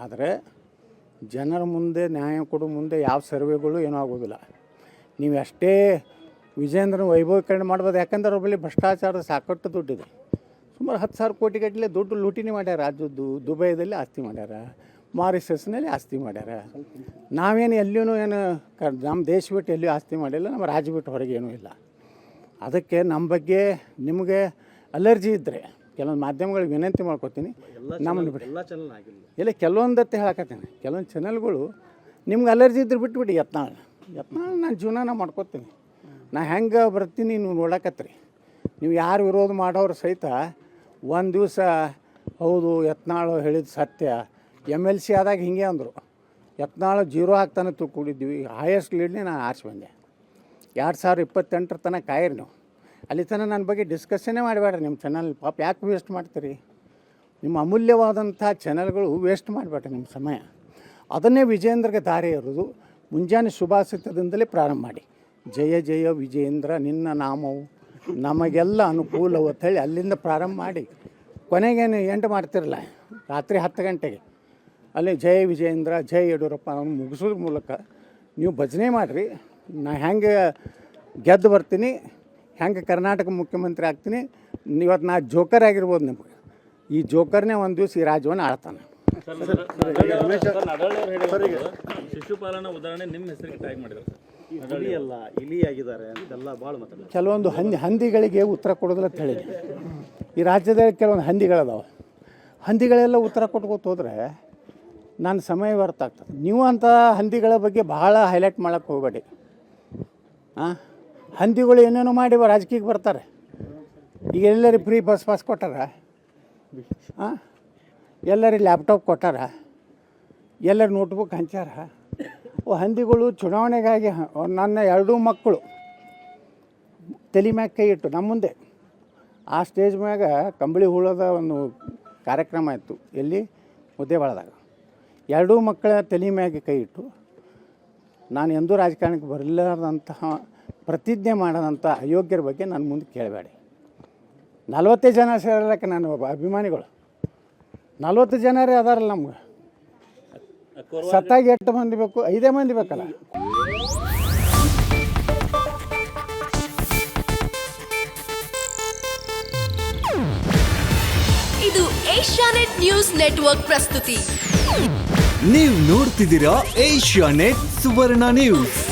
ಆದರೆ ಜನರ ಮುಂದೆ, ನ್ಯಾಯ ಕೊಡೋ ಮುಂದೆ ಯಾವ ಸರ್ವೆಗಳು ಏನೂ ಆಗೋದಿಲ್ಲ. ನೀವು ಅಷ್ಟೇ ವಿಜೇಂದ್ರನ ವೈಭವೀಕರಣ ಮಾಡ್ಬೋದು, ಯಾಕಂದ್ರೆ ಒಬ್ಬಲ್ಲಿ ಭ್ರಷ್ಟಾಚಾರ ಸಾಕಷ್ಟು ದುಡ್ಡಿದೆ. ಸುಮಾರು ಹತ್ತು ಸಾವಿರ ಕೋಟಿ ಗಟ್ಟಲೆ ದುಡ್ಡು ಲೂಟಿನಿ ಮಾಡ್ಯಾರ. ಅದು ದು- ದುಬೈದಲ್ಲಿ ಆಸ್ತಿ ಮಾಡ್ಯಾರ. ಮಾರಿಷಸ್ನಲ್ಲಿ ಆಸ್ತಿ ಮಾಡ್ಯಾರ. ನಾವೇನು ಎಲ್ಲಿಯೂ ಏನು ಕ, ನಮ್ಮ ದೇಶ ಬಿಟ್ಟು ಎಲ್ಲಿಯೂ ಆಸ್ತಿ ಮಾಡಿಲ್ಲ, ನಮ್ಮ ರಾಜ್ಯ ಬಿಟ್ಟು ಹೊರಗೆ ಇಲ್ಲ. ಅದಕ್ಕೆ ನಮ್ಮ ಬಗ್ಗೆ ನಿಮಗೆ ಅಲರ್ಜಿ ಇದ್ದರೆ ಕೆಲವೊಂದು ಮಾಧ್ಯಮಗಳಿಗೆ ವಿನಂತಿ ಮಾಡ್ಕೊತೀನಿ. ನಮ್ಮನ್ನು ಬಿಡಿ. ಎಲ್ಲ ಚಾನಲ್ ಆಗಿಲ್ಲ ಇಲ್ಲ ಕೆಲವೊಂದತ್ತೆ ಹೇಳಕತ್ತೇನೆ. ಕೆಲವೊಂದು ಚಾನಲ್ಗಳು ನಿಮ್ಗೆ ಅಲರ್ಜಿ ಇದ್ರೆ ಬಿಟ್ಬಿಡಿ ಯತ್ನಾಳ್. ಯತ್ನಾಳ ನಾನು ಜೀವನ ಮಾಡ್ಕೊತೀನಿ. ನಾ ಹೆಂಗೆ ಬರ್ತೀನಿ ನೀವು ನೋಡಕತ್ರಿ. ನೀವು ಯಾರು ವಿರೋಧ ಮಾಡೋರು ಸಹಿತ ಒಂದು ದಿವಸ ಹೌದು ಯತ್ನಾಳು ಹೇಳಿದ ಸತ್ಯ. ಎಂ ಎಲ್ ಸಿ ಆದಾಗ ಹಿಂಗೆ ಅಂದರು. ಯತ್ನಾಳು ಜೀರೋ ಆಗ್ತಾನೆ ತಿಳ್ಕೊಂಡಿದ್ವಿ ಹೈಯೆಸ್ಟ್ ಲೀಡ್ನೇ ನಾನು ಆರಿಸಿ ಬಂದೆ ಎರಡು ಸಾವಿರದ ಇಪ್ಪತ್ತೆಂಟರ ತನಕ ಕಾಯಿರಿ ನೀವು. ಅಲ್ಲಿ ತನಕ ನನ್ನ ಬಗ್ಗೆ ಡಿಸ್ಕಷನ್ನೇ ಮಾಡಬೇಡ್ರಿ ನಿಮ್ಮ ಚಾನಲ್ ಪಾಪ ಯಾಕೆ ವೇಸ್ಟ್ ಮಾಡ್ತೀರಿ? ನಿಮ್ಮ ಅಮೂಲ್ಯವಾದಂಥ ಚಾನಲ್ಗಳು ವೇಸ್ಟ್ ಮಾಡಬೇಡ್ರಿ ನಿಮ್ಮ ಸಮಯ. ಅದನ್ನೇ ವಿಜೇಂದ್ರಗೆ ದಾರಿ ಇರೋದು ಮುಂಜಾನೆ ಶುಭಾಸಿತದಿಂದಲೇ ಪ್ರಾರಂಭ ಮಾಡಿ. ಜಯ ಜಯ ವಿಜೇಂದ್ರ ನಿನ್ನ ನಾಮವು ನಮಗೆಲ್ಲ ಅನುಕೂಲವು ಹೇಳಿ ಅಲ್ಲಿಂದ ಪ್ರಾರಂಭ ಮಾಡಿ. ಕೊನೆಗೇನು ಎಂಟು ಮಾಡ್ತಿರಲ್ಲ? ರಾತ್ರಿ ಹತ್ತು ಗಂಟೆಗೆ. ಅಲ್ಲಿ ಜಯ ವಿಜಯೇಂದ್ರ, ಜಯ ಯಡಿಯೂರಪ್ಪ ಅವನು ಮುಗಿಸೋದ್ರ ಮೂಲಕ ನೀವು ಭಜನೆ ಮಾಡಿರಿ. ನಾ ಹೆಂಗೆ ಗೆದ್ದು ಬರ್ತೀನಿ ಹೆಂಗೆ ಕರ್ನಾಟಕ ಮುಖ್ಯಮಂತ್ರಿ ಆಗ್ತೀನಿ ಇವತ್ತು ನಾ ಜೋಕರ್ ಆಗಿರ್ಬೋದು ನಿಮಗೆ ಈ ಜೋಕರ್ನೇ ಒಂದು ದಿವಸ ಈ ರಾಜ್ಯವನ್ನು ಆಳ್ತಾನೆ ಶಿಶುಪಾಲನ ಉದಾಹರಣೆ ನಿಮ್ಮ ಹೆಸರಿಗೆ ಟ್ಯಾಗ್ ಮಾಡಿದ್ರು ಇಲಿ ಅಲ್ಲ ಇಲಿ ಆಗಿದ್ದಾರೆ ಅಂತೆಲ್ಲ ಭಾಳ ಮಾತಾಡ ಕೆಲವೊಂದು ಹಂದಿ ಹಂದಿಗಳಿಗೆ ಉತ್ತರ ಕೊಡೋದಿಲ್ಲ ಅಂತ ಹೇಳಿ ಈ ರಾಜ್ಯದಲ್ಲಿ ಕೆಲವೊಂದು ಹಂದಿಗಳದಾವೆ ಹಂದಿಗಳೆಲ್ಲ ಉತ್ತರ ಕೊಟ್ಕೋತ ಹೋದರೆ ನನ್ನ ಸಮಯ ವ್ಯರ್ಥ ಆಗ್ತದೆ ನೀವು ಅಂತ ಹಂದಿಗಳ ಬಗ್ಗೆ ಭಾಳ ಹೈಲೈಟ್ ಮಾಡೋಕ್ಕೆ ಹೋಗಬೇಡಿ ಹಾಂ ಹಂದಿಗಳು ಏನೇನೋ ಮಾಡಿ ರಾಜಕೀಯಕ್ಕೆ ಬರ್ತಾರೆ. ಈಗ ಎಲ್ಲರಿಗೆ ಫ್ರೀ ಬಸ್ ಪಾಸ್ ಕೊಟ್ಟಾರ? ಹಾಂ ಎಲ್ಲರಿಗೆ ಲ್ಯಾಪ್ಟಾಪ್ ಕೊಟ್ಟಾರ? ಎಲ್ಲರ ನೋಟ್ಬುಕ್ ಹಂಚಾರ ಓ, ಹಂದಿಗಳು ಚುನಾವಣೆಗಾಗಿ ನನ್ನ ಎರಡೂ ಮಕ್ಕಳು ತಲೆ ಮ್ಯಾಗ ಕೈ ಇಟ್ಟು ನಮ್ಮ ಮುಂದೆ. ಆ ಸ್ಟೇಜ್ ಮ್ಯಾಗ ಕಂಬಳಿ ಹುಳದ ಒಂದು ಕಾರ್ಯಕ್ರಮ ಇತ್ತು ಎಲ್ಲಿ? ಮುದ್ದೇಬಾಳದಾಗ ಎರಡೂ ಮಕ್ಕಳ ತಲೆ ಮ್ಯಾಗೆ ಕೈ ಇಟ್ಟು ನಾನು ಎಂದೂ ರಾಜಕಾರಣಕ್ಕೆ ಬರಲಾರ್ದಂತಹ ಪ್ರತಿಜ್ಞೆ ಮಾಡದಂಥ ಅಯೋಗ್ಯರ ಬಗ್ಗೆ ನನ್ನ ಮುಂದೆ ಕೇಳಬೇಡಿ. ನಲ್ವತ್ತೇ ಜನ ಸೇರಲಕ್ಕೆ ನಾನು ಒಬ್ಬ ಅಭಿಮಾನಿಗಳು. ನಲ್ವತ್ತು ಜನರೇ ಅದಾರಲ್ಲ ನಮ್ಗೆ. ಸತ್ತಾಗಿ ಎಷ್ಟು ಮಂದಿ ಬೇಕು? ಐದೇ ಮಂದಿ ಬೇಕಲ್ಲ. ಇದು ಏಷ್ಯಾನೆಟ್ ನ್ಯೂಸ್ ನೆಟ್ವರ್ಕ್ ಪ್ರಸ್ತುತಿ. ನೀವು ನೋಡ್ತಿದ್ದೀರಾ ಏಷ್ಯಾನೆಟ್ ಸುವರ್ಣ ನ್ಯೂಸ್.